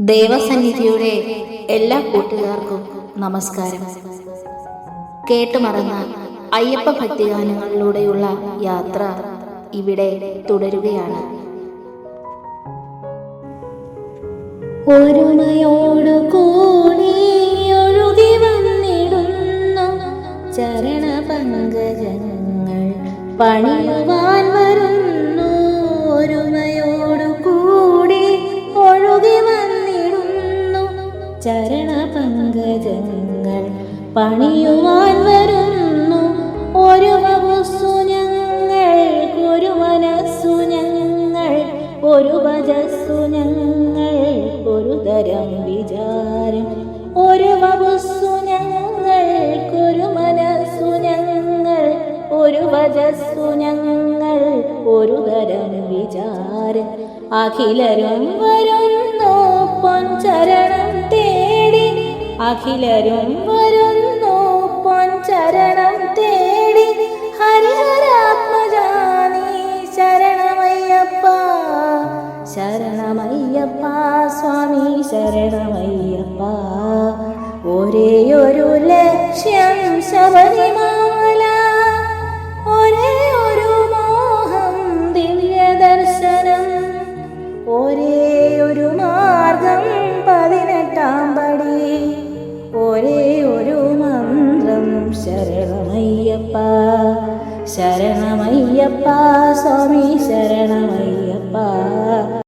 ദേവസന്നിധിയുടെ എല്ലാ കൂട്ടുകാർക്കും നമസ്കാരം. കേട്ടുമറന്ന അയ്യപ്പ ഭക്തിഗാനങ്ങളിലൂടെയുള്ള യാത്ര ഇവിടെ തുടരുകയാണ്. ചരണ പങ്കജങ്ങൾ പണിയുവാൻ വരുന്നു ചരണ പങ്കജങ്ങൾ പണിയുവാൻ വരുന്നു. ഒരു വകുസു ഞങ്ങൾ ഒരു മനസ്സു ഞങ്ങൾ ഒരു വജസ്സു ഞങ്ങൾ ഒരു തരം വിചാരം. ഒരു വകുസ്സു ഞങ്ങൾക്കൊരു മനസ്സു ഞങ്ങൾ ഒരു വജസ്സു ഞങ്ങൾ ഒരു തരം വിചാരം. അഖിലരും വരുന്നു പൊൻചരണം അഖിലരും വരുന്നു പൊൻചരണം തേടി. ഹരിഹരാത്മജാനി ശരണമയ്യപ്പ ശരണമയ്യപ്പ സ്വാമി ശരണമയ്യപ്പ. ഒരേയൊരു ലക്ഷ്യം ശബരിമ ഒരു മന്ത്രം. ശരണമയ്യപ്പ ശരണമയ്യപ്പ സ്വാമി ശരണം